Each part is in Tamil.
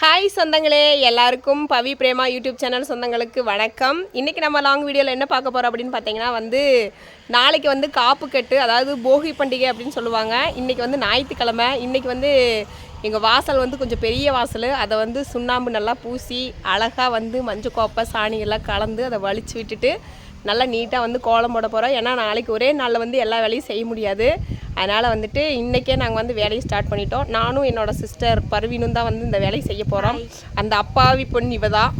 ஹாய் சொந்தங்களே. எல்லாருக்கும் பவி பிரேமா யூடியூப் சேனல் சொந்தங்களுக்கு வணக்கம். இன்றைக்கி நம்ம லாங் வீடியோவில் என்ன பார்க்க போகிறோம் அப்படின்னு பார்த்தீங்கன்னா வந்து நாளைக்கு வந்து காப்பு கட்டு அதாவது போகி பண்டிகை அப்படின்னு சொல்லுவாங்க. இன்றைக்கி வந்து ஞாயிற்றுக்கிழமை. இன்றைக்கி வந்து எங்கள் வாசல் வந்து கொஞ்சம் பெரிய வாசல். அதை வந்து சுண்ணாம்பு நல்லா பூசி அழகாக வந்து மஞ்சள் கோப்பை சாணி எல்லாம் கலந்து அதை வலிச்சு விட்டுட்டு நல்லா நீட்டாக வந்து கோலம் போட போகிறோம் ஏன்னா நாளைக்கு ஒரே நாளில் வந்து எல்லா வேலையும் செய்ய முடியாது. அதனால் வந்துட்டு இன்றைக்கே நாங்கள் வந்து வேலையை ஸ்டார்ட் பண்ணிட்டோம். நானும் என்னோட சிஸ்டர் பர்வீனும் தான் வந்து இந்த வேலையை செய்ய போகிறோம் அந்த அப்பாவி பொண்ணு இவ தான்.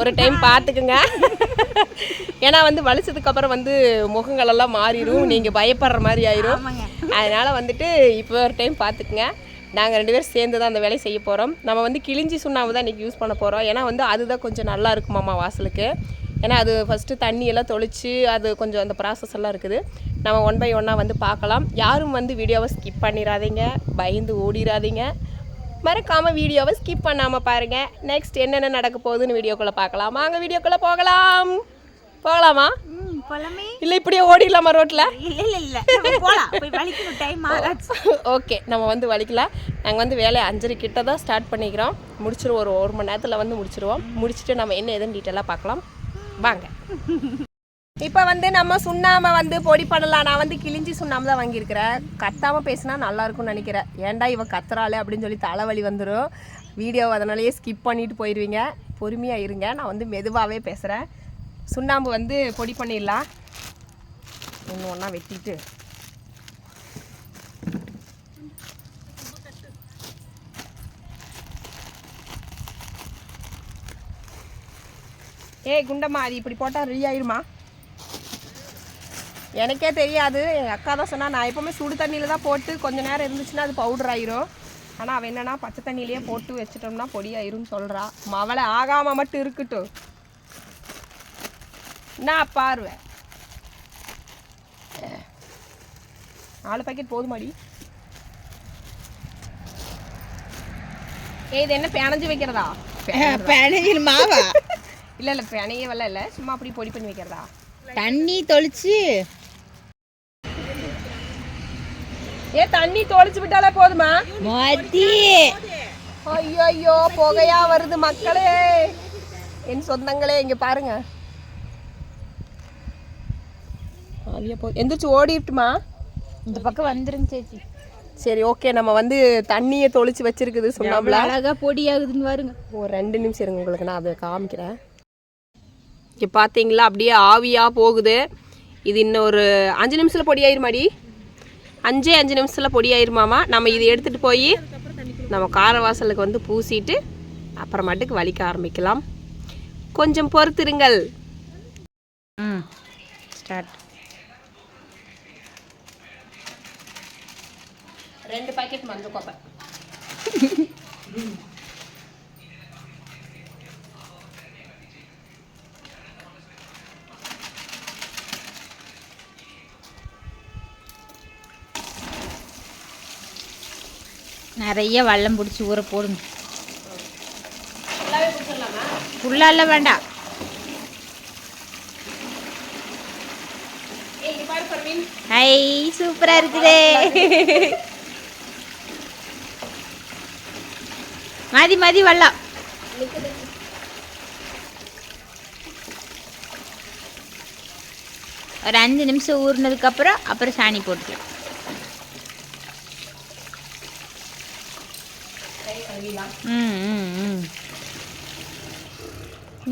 ஒரு டைம் பார்த்துக்குங்க. ஏன்னா வந்து வலிச்சதுக்கப்புறம் வந்து முகங்களெல்லாம் மாறிடும் நீங்கள் பயப்படுற மாதிரி ஆயிரும். அதனால் வந்துட்டு இப்போ ஒரு டைம் பார்த்துக்குங்க. நாங்கள் ரெண்டு பேரும் சேர்ந்து தான் அந்த வேலையை செய்ய போகிறோம் நம்ம வந்து கிழிஞ்சி சுண்ணாம்பு தான் இன்றைக்கி யூஸ் பண்ண போகிறோம் ஏன்னா வந்து அதுதான் கொஞ்சம் நல்லா இருக்குமாம்மா வாசலுக்கு. ஏன்னா அது ஃபஸ்ட்டு தண்ணி எல்லாம் தொளிச்சு அது கொஞ்சம் அந்த ப்ராசஸ் எல்லாம் இருக்குது. நம்ம ஒன் பை ஒன்னாக வந்து பார்க்கலாம். யாரும் வந்து வீடியோவை ஸ்கிப் பண்ணிடாதீங்க பயந்து ஓடிடாதீங்க மறக்காமல் வீடியோவை ஸ்கிப் பண்ணாமல் பாருங்கள் நெக்ஸ்ட் என்னென்ன நடக்க போகுதுன்னு வீடியோக்குள்ளே பார்க்கலாம். வாங்க வீடியோக்குள்ளே போகலாம். போகலாமா? ம் போலாமே. இல்லை இப்படியே ஓடிடலாமா ரோட்டில் ஓகே நம்ம வந்து வலிக்கலாம். நாங்கள் வந்து வேலையை அஞ்சரை கிட்ட தான் ஸ்டார்ட் பண்ணிக்கிறோம். முடிச்சிருவோம். ஒரு ஒரு மணி நேரத்தில் வந்து முடிச்சிருவோம். முடிச்சுட்டு நம்ம என்ன எதுன்னு டீட்டெயிலாக பார்க்கலாம். வாங்க. இப்போ வந்து நம்ம சுண்ணாம வந்து பொடி பண்ணலாம். நான் வந்து கிழிஞ்சி சுண்ணாம்பு தான் வாங்கியிருக்கிறேன். கத்தாமல் பேசினா நல்லா இருக்கும்னு நினைக்கிறேன். ஏன்டா இவன் கத்துறாளே அப்படின்னு சொல்லி தலைவலி வந்துடும் வீடியோ அதனாலேயே ஸ்கிப் பண்ணிட்டு போயிடுவீங்க பொறுமையாக இருங்க. நான் வந்து மெதுவாகவே பேசுகிறேன் சுண்ணாம்பு வந்து பொடி பண்ணிடலாம். ஒன்று ஒன்றா வெட்டிட்டு. ஏய் குண்டம்மா அது இப்படி போட்டால் ரெடி ஆயிருமா? எனக்கே தெரியாது. எங்கள் அக்கா தான் சொன்னால் நான் எப்போவுமே சுடு தண்ணியில் தான் போட்டு கொஞ்ச நேரம் இருந்துச்சுன்னா அது பவுடர் ஆயிரும். ஆனால் அவன் என்னன்னா பச்சை தண்ணியிலேயே போட்டு வச்சிட்டோம்னா பொடி ஆயிரும்னு சொல்கிறா மவளை ஆகாமல் மட்டும் இருக்கட்டும். நான் பார்வை. நாலு பாக்கெட் போதுமாடி. ஏய் இது என்ன பிணைஞ்சு வைக்கிறதா? பனையில் மாவா இல்லை இல்லை பிணைய வெள்ள இல்லை. சும்மா அப்படி பொடி பண்ணி வைக்கிறதா? தண்ணி தொளிச்சு. ஏ தண்ணி தொளிச்சு விட்டாலே போதுமா? மதி. ஐயோ ஐயோ புகையா வருது மக்களே. என் சொந்தங்களே இங்க பாருங்க. ஆவியா போ எந்திரிச்சு ஓடிட்டுமா இந்த பக்கம் வந்துருங்க சேச்சி. சரி ஓகே. நம்ம வந்து தண்ணியை தொளிச்சு வச்சிருக்குது சுண்ணாம்புல அழகா பொடி ஆகுதுன்னு பாருங்க. ஒரு ரெண்டு நிமிஷம் இருங்க உங்களுக்கு நான் அதை காமிக்கிறேன். இங்கே பார்த்தீங்களா அப்படியே ஆவியாக போகுது. இது இன்னும் ஒரு அஞ்சு நிமிஷத்தில் பொடி ஆயிருமாடி அஞ்சே அஞ்சு நிமிஷத்தில் பொடி ஆயிருமாமா நம்ம இதை எடுத்துகிட்டு போய் நம்ம கார வாசலுக்கு வந்து பூசிட்டு அப்புறமாட்டுக்கு வலிக்க ஆரம்பிக்கலாம். கொஞ்சம் பொறுத்திருங்கள். ம் ஸ்டார்ட் ரெண்டு பாக்கெட் மஞ்சள் கோப்பை. நிறைய வல்லம் பிடிச்சி ஊற போடுங்க. ஃபுல்லாகவே ஃபுல்லால வேண்டாம். ஐ சூப்பரா இருக்குதே. மதி மதி வல்லம் ஒரு அஞ்சு நிமிஷம் ஊறினதுக்கு அப்புறம் அப்புறம் சாணி போட்டுக்கலாம் ம் ம் ம்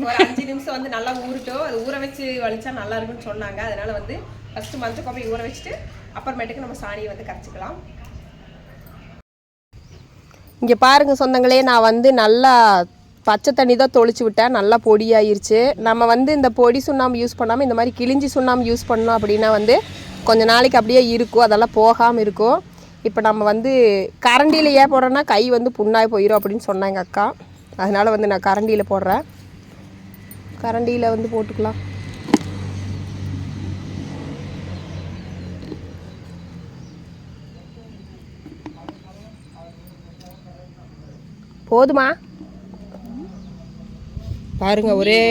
ஒரு அஞ்சு நிமிஷம் வந்து நல்லா ஊறட்டும். அது ஊற வச்சு வலிச்சா நல்லா இருக்கும்னு சொன்னாங்க. அதனால வந்து ஃபர்ஸ்ட் மஞ்சள் கோப்பை ஊற வச்சுட்டு அப்புறமேட்டுக்கு நம்ம சாணியை வந்து கரைச்சிக்கலாம். இங்கே பாருங்க சொந்தங்களே நான் வந்து நல்லா பச்சை தண்ணி தான் தொளிச்சு விட்டேன். நல்லா பொடியாயிருச்சு. நம்ம வந்து இந்த பொடி சுண்ணாம்பு யூஸ் பண்ணாமல் இந்த மாதிரி கிழிஞ்சி சுண்ணாம்பு யூஸ் பண்ணோம் அப்படின்னா வந்து கொஞ்ச நாளைக்கு அப்படியே இருக்கும். அதெல்லாம் போகாமல் இருக்கும். இப்போ நம்ம வந்து கரண்டியில் ஏன் போடுறோன்னா கை வந்து புண்ணாய் போயிடும் அப்படின்னு சொன்னாங்க அக்கா. அதனால வந்து நான் கரண்டியில் போடுறேன். கரண்டியில் வந்து போட்டுக்கலாம். போதுமா? பாருங்க ஒரே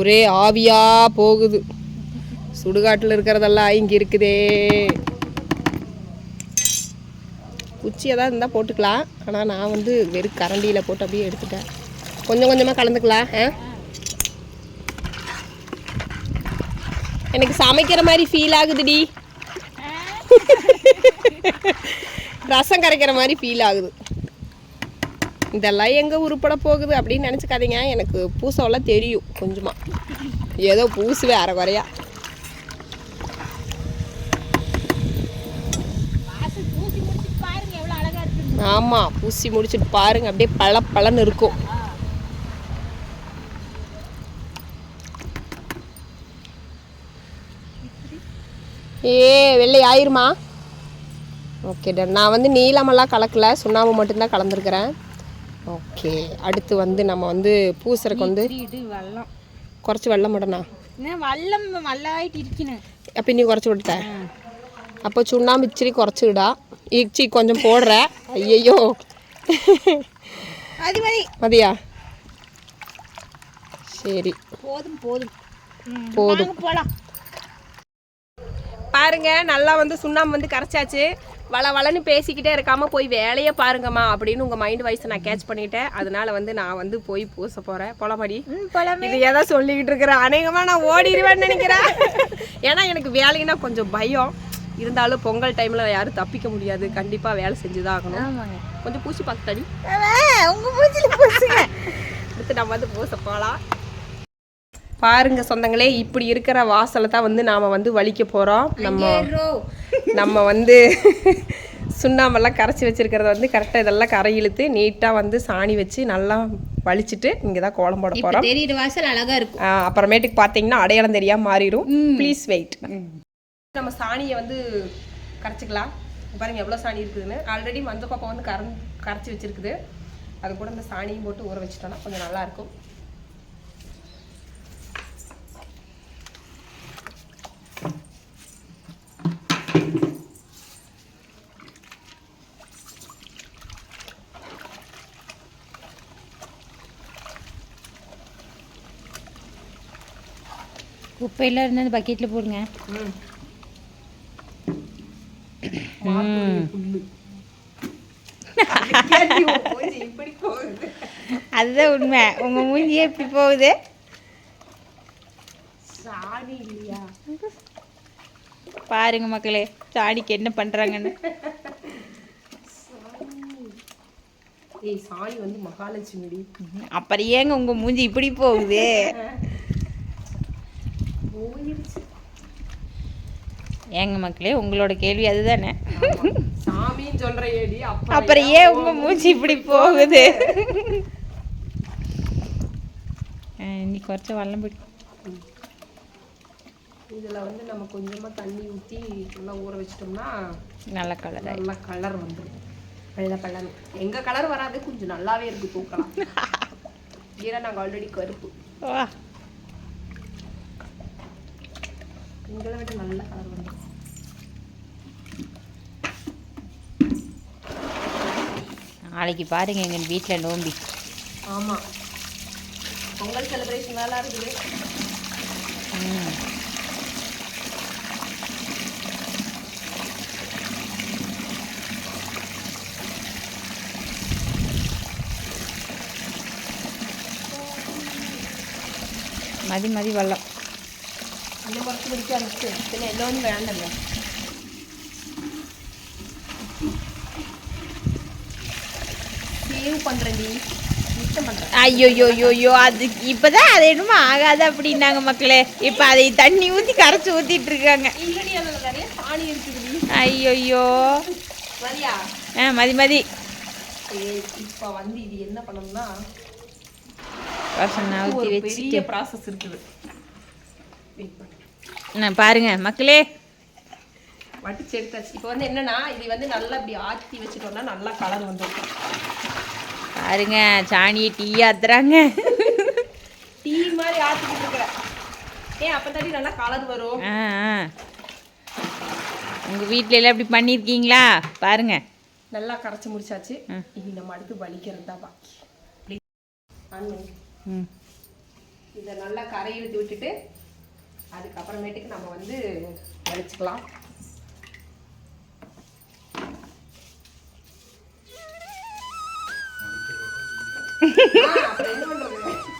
ஒரே ஆவியா போகுது. சுடுகாட்டில் இருக்கிறதெல்லாம் இங்கே இருக்குதே. குச்சி எதாவது இருந்தால் போட்டுக்கலாம். ஆனால் நான் வந்து வெறும் கரண்டியில் போட்டு அப்படியே எடுத்துட்டேன். கொஞ்சம் கொஞ்சமாக கலந்துக்கலாம். ஆ? எனக்கு சமைக்கிற மாதிரி ஃபீல் ஆகுதுடி. ரசம் கரைக்கிற மாதிரி ஃபீல் ஆகுது. இதெல்லாம் எங்கே உருப்பட போகுது அப்படின்னு நினச்சிக்காதீங்க. எனக்கு பூசவெல்லாம் தெரியும் கொஞ்சமாக ஏதோ பூசுவே அரை குறையா பாருங்க எவ்வளோ அழகா இருக்கு ஆமாம் பூசி முடிச்சிட்டு பாருங்க அப்படியே பள பளன்னு இருக்கும். ஏ வெள்ளை ஆயிருமா? ஓகே டன் நான் வந்து நீளமெல்லாம் கலக்கல சுண்ணாம்பு மட்டும்தான் கலந்துருக்கிறேன். ஓகே அடுத்து வந்து நம்ம வந்து பூசறதுக்கு வந்து வல்லம் குறைச்சி வெள்ளம் என்ன வல்லம் வல்லாயிட்டு இருக்கணும் அப்போ நீ குறைச்சி விட்டுட்டேன் அப்போ சுண்ணாம்பு இச்சிரி குறைச்சிடா இச்சி கொஞ்சம் போடுற அது மாதிரி மதியா சரி போதும் போதும் போதும் போலாம் பாருங்க நல்லா வந்து சுண்ணாம்பு வந்து கரைச்சாச்சு. வள வளன்னு பேசிக்கிட்டே இருக்காம போய் வேலையை பாருங்கம்மா அப்படின்னு உங்க மைண்ட் வாய்ஸ் நான் கேட்ச் பண்ணிட்டேன். அதனால வந்து நான் வந்து போய் பூச போறேன். பொலமடி? இது எதை சொல்லிக்கிட்டு இருக்கிறேன் அநேகமா நான் ஓடிடுவேன்னு நினைக்கிறேன். ஏன்னா எனக்கு வேலைன்னா கொஞ்சம் பயம். இருந்தாலும் பொங்கல் டைம்ல யாரும் தப்பிக்க முடியாது. கண்டிப்பா வேலை செஞ்சுதான் ஆகணும். ஆமாங்க. கொஞ்சம் பூசி பார்த்துடி உங்க மூஞ்சில பூசுங்க. அடுத்து நம்ம வந்து பூச போகலாம் பாருங்க சொந்தங்களே இப்படி இருக்கிற வாசலை தான் வந்து நாம வந்து வலிக்க போறோம். நம்ம நம்ம வந்து சுண்ணாம்பெல்லாம் கரைச்சி வச்சிருக்கிறத வந்து கரெக்டாக இதெல்லாம் கரை இழுத்து நீட்டாக வந்து சாணி வச்சு நல்லா வலிச்சிட்டு இங்கே தான் கோலம் போட போகிறோம் தெரியுற வாசல் அழகா இருக்கும். அப்புறமேட்டுக்கு பார்த்தீங்கன்னா அடையாளம் தெரியாம மாறிடும். ப்ளீஸ் வெயிட் நம்ம சாணியை வந்து கரைச்சிக்கலாம். பாருங்க எவ்வளோ சாணி இருக்குதுன்னு. ஆல்ரெடி மஞ்சள் பாப்பா வந்து கர கரைச்சி வச்சிருக்குது. அது கூட இந்த சாணியும் போட்டு ஊற வச்சிட்டோம்னா கொஞ்சம் நல்லா இருக்கும் குப்பையெல்லாம் இருந்தால் அந்த பக்கெட்டில் போடுங்க. போகுது அதுதான் உண்மை. உங்க மூஞ்சியே எப்படி போகுது. பாருங்க மக்களே சாணிக்கு என்ன பண்றாங்கன்னு. சாணி வந்து மகாலட்சுமிடி. அப்புறம் ஏங்க உங்க மூஞ்சி இப்படி போகுது? போயிருச்சு. ஏங்க மக்களே உங்களோட கேள்வி அதுதானே? சாமின்னு சொல்ற ஏடி அப்புறம் ஏன் உங்க மூஞ்சி இப்படி போகுது? நீ குறைச்ச வல்லம் பிடி இதுல வந்து நம்ம கொஞ்சமா தண்ணி ஊத்தி நல்லா ஊற வச்சிட்டோம்னா நல்ல கலர் நல்ல கலர் வந்துடும் வெள்ளை கலர் எங்க கலர் வராது கொஞ்சம் நல்லாவே இருக்கு தூக்கலாம். ஏன்னா நாங்க ஆல்ரெடி கருப்பு. எங்களை விட நல்ல கலர் வந்துடும் நாளைக்கு பாருங்க எங்கள் வீட்டில் நோம்பி ஆமா பொங்கல் செலிப்ரேஷன் நல்லா இருக்குது ம். மதி மதி வல்லம் இன்னும் കുറച്ച് പിടിക്കാൻ നിൽക്ക് പിന്നെ എല്ലാം ഒന്നും വേണ്ടല്ലോ சேவ் பண்ணுறேன்டி மிச்சம் பண்ணுறேன் ஐயோயோயோயோ அது இப்பதான் அது என்னமோ ஆகாது அப்படின்னாங்க மக்களே. இப்போ அதை தண்ணி ஊற்றி கரைச்சி ஊற்றிட்டு இருக்காங்க. ஐயோயோ. சரியா ஆ மதி மதி. இப்போ வந்து இது என்ன பண்ணணும்னா ஊற்றி வச்சுட்டு. ப்ராசஸ் இருக்குது. நான் பாருங்க மக்களே. வட்டிச்சு எடுத்தாச்சு. இப்போ வந்து என்னன்னா இது வந்து நல்லா இப்படி ஆத்தி வச்சுட்டோம்னா நல்லா கலர் வந்துடும் பாருங்க சாணியை டீ ஆத்துறாங்க. டீ மாதிரி ஆத்திக்கிட்டு இருக்கிற ஏன் அப்போ தாண்டி நல்லா கலர் வரும். ஆ உங்கள் வீட்டில எல்லாம் இப்படி பண்ணியிருக்கீங்களா பாருங்க. நல்லா கரைச்சி முடிச்சாச்சு. இனி நம்ம அடுத்து வலிக்கிறது தான் பாக்கி. இதை நல்லா கரை இழுத்து விட்டுட்டு அதுக்கப்புறமேட்டுக்கு நம்ம வந்து வலிச்சுக்கலாம். ஆ, அப்புறம் என்ன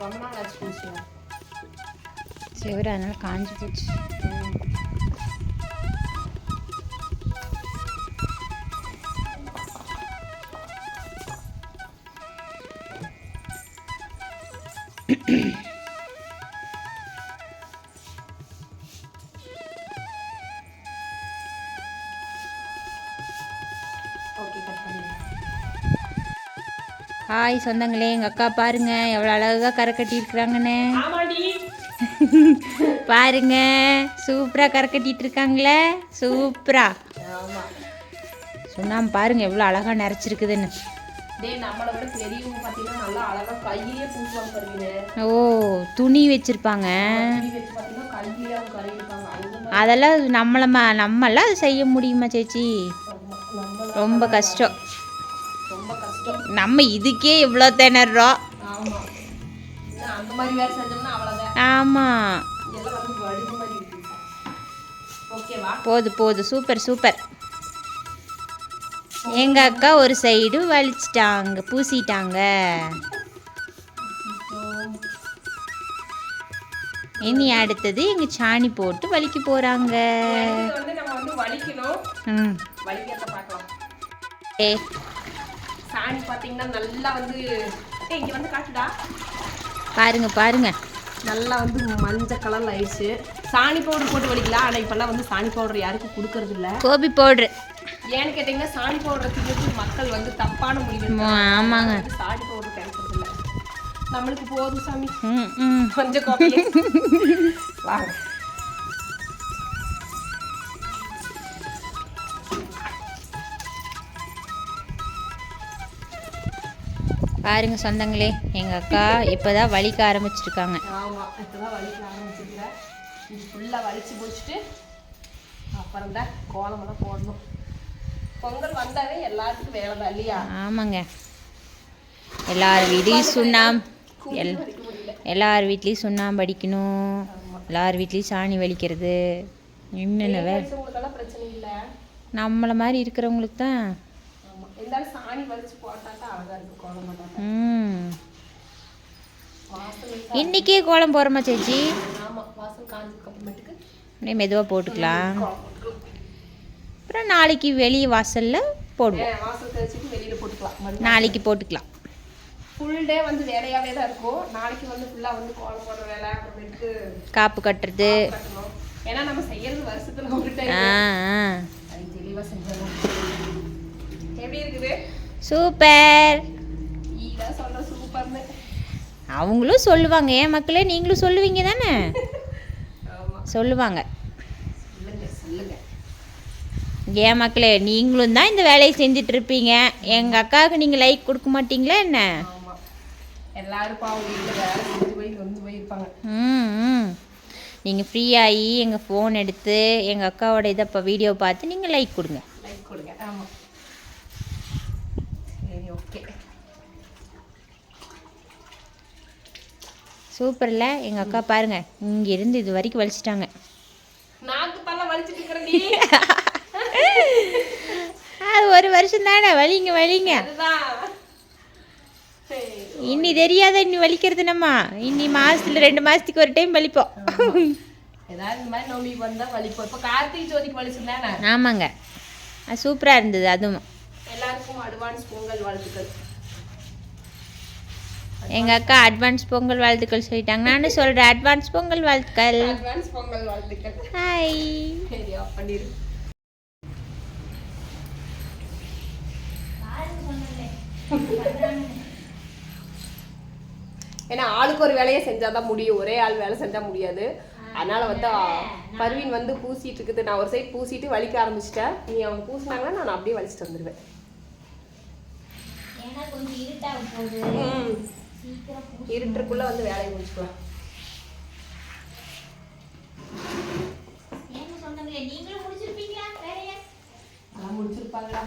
ரொம்ப நாள் ஆச்சு சரி செவரு அதனால காஞ்சி போச்சு ஹாய் சொந்தங்களே எங்கள் அக்கா பாருங்க எவ்வளோ அழகாக கரை கட்டியிருக்கிறாங்கன்னு. பாருங்க சூப்பராக கரை கட்டிட்டு இருக்காங்களே சூப்பரா. ஆமா. சுண்ணாம்பு பாருங்க எவ்வளோ அழகாக நிறச்சிருக்குதுன்னு ஓ துணி வச்சுருப்பாங்க. அதெல்லாம் நம்மளாம் அது செய்ய முடியுமா சேச்சி? ரொம்ப கஷ்டம். கஷ்டம் நம்ம இதுக்கே இவ்வளோ திணறோம். ஆமாம் போது போது. Super super. எங்கள் அக்கா ஒரு சைடு வலிச்சிட்டாங்க பூசிட்டாங்க. இனி அடுத்தது எங்கள் சாணி போட்டு வலிக்க போகிறாங்க வலிக்கணும். ம். வலிக்கிறத பார்க்கலாம். ஏ சாணி பார்த்தீங்கன்னா நல்லா வந்து ஏய் இங்கே வந்து காட்டுடா. பாருங்க பாருங்க. நல்லா வந்து மஞ்சள் கலர்ல ஆயிடுச்சு. சாணி பவுடர் போட்டு வலிக்கலாம் ஆனால் இப்போல்லாம் வந்து சாணி பவுடர் யாருக்கும் கொடுக்கறது இல்ல கோபி பவுட்ரு. ஏன்னு கேட்டிங்கன்னா சாணி பவுடர் திங்கிறது மக்கள் வந்து தப்பான முடிவு ஆமாங்க. சாணி பவுடர் கிடைக்கிறது இல்ல நம்மளுக்கு போதும் சாமி. கொஞ்சம் கோபி. வாங்க. பாருங்க சொந்தங்களே எங்கள் அக்கா இப்போ தான் வலிக்க ஆரம்பிச்சிருக்காங்க. ஆமா இப்போதான் வலிக்க ஆரம்பிச்சிருக்கிறேன் இது ஃபுல்லாக வலிச்சு முடிச்சுட்டு அப்புறம் தான் கோலமெல்லாம் போடணும். பொங்கல் வந்தாவே எல்லாருக்கும் வேலை தான் இல்லையா? ஆமாங்க. எல்லார் வீட்லேயும் சுண்ணாம்பு எல் எல்லார் வீட்லேயும் சுண்ணாம்பு அடிக்கணும். எல்லார் வீட்லேயும் சாணி வலிக்கிறது. என்னென்ன வே உங்களுக்கெல்லாம் பிரச்சனை இல்லை. நம்மளை மாதிரி இருக்கிறவங்களுக்கு தான். இருந்தாலும் சாணி வலிச்சு இருக்கு கோலம் பண்ணாங்க போகிறோமா சேச்சி? ஆமா வாசல் காஞ்சதுக்கு அப்புறமேட்டுக்கு அப்படியே மெதுவாக போட்டுக்கலாம். கோலம் போட்டுக்கலாம். அப்புறம் நாளைக்கு வெளியே வாசலில் போடுவோம். ஏன் வாசல் தெளிச்சுட்டு வெளியில போட்டுக்கலாம். நாளைக்கு போட்டுக்கலாம். ஃபுல் டே வந்து வேலையாவே தான் இருக்கும். நாளைக்கு வந்து ஃபுல்லா வந்து கோலம் போடுற வேலை அப்புறமேட்டுக்கு காப்பு கட்டுறது. ஏன்னா நம்ம செய்யறது வருஷத்துல ஒரு டைம் ஆ ஆ. அது தெளிவா செஞ்சிடணும். எப்படி இருக்குது? சூப்பர். அவங்களும் சொல்லுவாங்க. ஏன் மக்களே நீங்களும் சொல்லுவீங்க தானே? சொல்லுவாங்க. ஏன் மக்களே நீங்களும் தான் இந்த வேலையை செஞ்சுட்டு இருப்பீங்க எங்கள் அக்காவுக்கு நீங்கள் லைக் கொடுக்க மாட்டீங்களா என்ன? ம் நீங்கள் ஃப்ரீயாகி எங்கள் ஃபோன் எடுத்து எங்கள் அக்காவோட இதை இப்போ வீடியோ பார்த்து நீங்கள் லைக் கொடுங்க. லைக் கொடுங்க. ஆமா சரி ஓகே சூப்பரில். எங்கள் அக்கா பாருங்கள் இங்கேருந்து இது வரைக்கும் வலிச்சிட்டாங்க. நாக்கு பல்ல அது ஒரு வருஷம் தானே வலிங்க வலிங்க. இன்னி தெரியாத இன்னி வலிக்கிறது நம்ம இன்னி மாதத்தில் ரெண்டு மாதத்துக்கு ஒரு டைம் வலிப்போம். ஏதாவது இந்த மாதிரி நோம்பி வந்தா வலிப்போம். இப்போ கார்த்திகை ஜோதிக்கு வலிச்சிருந்தானே ஆமாங்க. அது சூப்பராக இருந்தது அதுவும். எல்லாருக்கும் அட்வான்ஸ் பொங்கல் வாழ்த்துக்கள். எங்கள் அக்கா அட்வான்ஸ் பொங்கல் வாழ்த்துக்கள் சொல்லிட்டாங்க. நானும் சொல்கிறேன் அட்வான்ஸ் பொங்கல் வாழ்த்துக்கள். அட்வான்ஸ் பொங்கல் வாழ்த்துக்கள். ஹாய் ஏன்னா ஆளுக்கு ஒரு வேலையை செஞ்சாதான் முடியும். ஒரே ஆள் வேலை செஞ்சா முடியாது. அதனால வந்து பர்வீன் வந்து பூசிட்டு இருக்குது. நான் ஒரு சைடு பூசிட்டு வலிக்க ஆரம்பிச்சிட்டேன். நீ அவங்க பூசினாங்கன்னா நான் அப்படியே வலிச்சிட்டு வந்துடுவேன் ஏன்னா கொஞ்சம் இருட்டாக போகுது. ம். சீக்கிரம் இருட்டுக்குள்ள வந்து வேலையை முடிச்சுக்கலாம். நீங்களும் முடிச்சிருப்பீங்களா? வேலைய முடிச்சிருப்பாங்களா?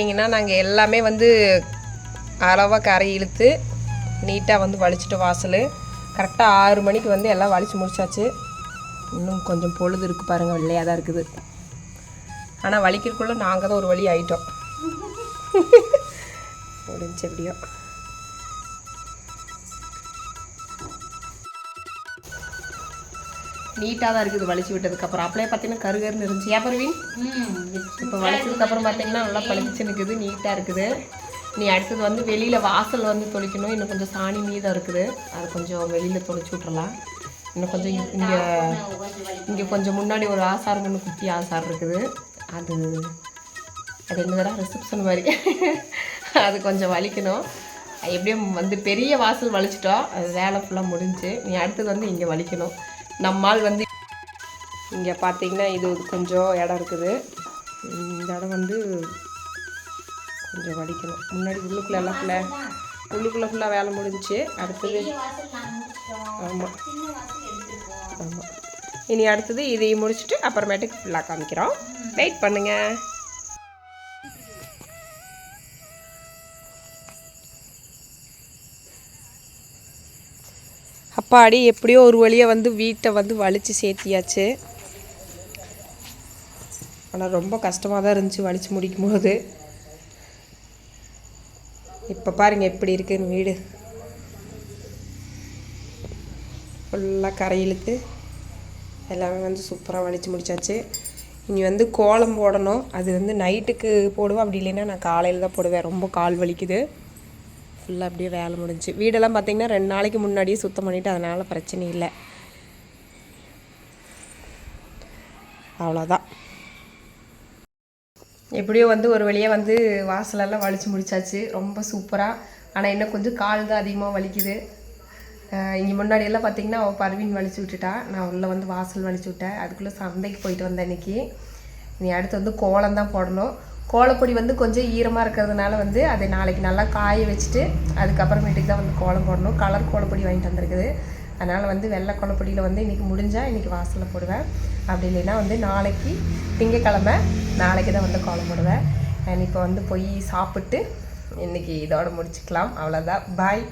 பார்த்தீங்கன்னா நாங்கள் எல்லாமே வந்து அளவாக கரை இழுத்து நீட்டாக வந்து வலிச்சிட்டு வாசல். கரெக்டாக ஆறு மணிக்கு வந்து எல்லாம் வலிச்சு முடிச்சாச்சு. இன்னும் கொஞ்சம் பொழுது இருக்குது பாருங்கள் வெள்ளையாக தான் இருக்குது. ஆனால் வலிக்கிறதுக்குள்ளே நாங்கள் தான் ஒரு வழி ஆகிட்டோம் முடிஞ்சு எப்படியோ. நீட்டாக தான் இருக்குது. வலிச்சு விட்டதுக்கப்புறம் அப்படியே பார்த்தீங்கன்னா கருகருன்னு இருந்துச்சு. ஏன் பருவின் இப்போ வளைச்சதுக்கப்புறம் பார்த்தீங்கன்னா நல்லா பளிச்சு நிற்குது நீட்டாக இருக்குது. நீ அடுத்தது வந்து வெளியில் வாசல் வந்து தொளிக்கணும். இன்னும் கொஞ்சம் சாணி மீதம் இருக்குது. அது கொஞ்சம் வெளியில் தொளிச்சு விட்றலாம் இன்னும் கொஞ்சம் இங்கே இங்கே கொஞ்சம் முன்னாடி ஒரு ஆசாரங்கன்னு குட்டி ஆசார் இருக்குது. அது அது என்னதுடா ரிசப்ஷன் மாதிரி. அது கொஞ்சம் வலிக்கணும். எப்படியும் வந்து பெரிய வாசல் வலிச்சிட்டோம். அது வேலை ஃபுல்லாக முடிஞ்சு. நீ அடுத்தது வந்து இங்கே வலிக்கணும். நம்மால் வந்து இங்கே பார்த்தீங்கன்னா இது கொஞ்சம் இடம் இருக்குது. இந்த இடம் வந்து கொஞ்சம் வலிக்கணும். முன்னாடி உள்ளுக்குள்ளே எல்லாம் ஃபுல்லாக உள்ளுக்குள்ளே ஃபுல்லாக வேலை முடிஞ்சுச்சு. அடுத்தது ஆமாம் ஆமாம் இனி அடுத்தது இதையும் முடிச்சுட்டு அப்புறமேட்டுக்கு ஃபுல்லாக காமிக்கிறோம். வெயிட் பண்ணுங்க. அப்பாடி எப்படியோ ஒரு வழியாக வந்து வீட்டை வந்து வலித்து சேர்த்தியாச்சு. ஆனால் ரொம்ப கஷ்டமாக தான் இருந்துச்சு வலித்து முடிக்கும் போது இப்போ பாருங்க எப்படி இருக்குன்னு வீடு. ஃபுல்லாக கரை இழுத்து எல்லாமே வந்து சூப்பராக வலித்து முடிச்சாச்சு. இனி வந்து கோலம் போடணும். அது வந்து நைட்டுக்கு போடுவேன் அப்படி இல்லைன்னா நான் காலையில் தான் போடுவேன். ரொம்ப கால் வலிக்குது. ஃபுல்லாக அப்படியே வேலை முடிஞ்சுச்சு வீடெல்லாம் பார்த்தீங்கன்னா ரெண்டு நாளைக்கு முன்னாடியே சுத்தம் பண்ணிவிட்டு அதனால் பிரச்சனை இல்லை. அவ்வளோதான் எப்படியோ வந்து ஒரு வழியாக வந்து வாசலெல்லாம் வலிச்சு முடிச்சாச்சு. ரொம்ப சூப்பராக ஆனால் இன்னும் கொஞ்சம் கால் தான் அதிகமாக வலிக்குது. இங்கே முன்னாடியெல்லாம் பார்த்திங்கன்னா பார்த்தீங்கன்னா அவள் பர்வீன் வலிச்சு விட்டுட்டா. நான் உள்ளே வந்து வாசல் வலிச்சு விட்டேன். அதுக்குள்ளே சந்தைக்கு போயிட்டு வந்தேன் இன்றைக்கி நீ அடுத்து வந்து கோலம் தான் போடணும். கோலப்பொடி வந்து கொஞ்சம் ஈரமாக இருக்கிறதுனால வந்து அதை நாளைக்கு நல்லா காய வச்சுட்டு அதுக்கப்புறமேட்டுக்கு தான் வந்து கோலம் போடணும். கலர் கோலப்பொடி வாங்கிட்டு வந்திருக்குது. அதனால் வந்து வெள்ளை கோலப்பொடியில் வந்து இன்றைக்கி முடிஞ்சால் இன்றைக்கி வாசலில் போடுவேன். அப்படி இல்லைன்னா வந்து நாளைக்கு திங்கக்கிழமை நாளைக்கு தான் வந்து கோலம் போடுவேன். இப்போ வந்து போய் சாப்பிட்டு இன்னைக்கு இதோடு முடிச்சுக்கலாம். அவ்வளோதான் பாய்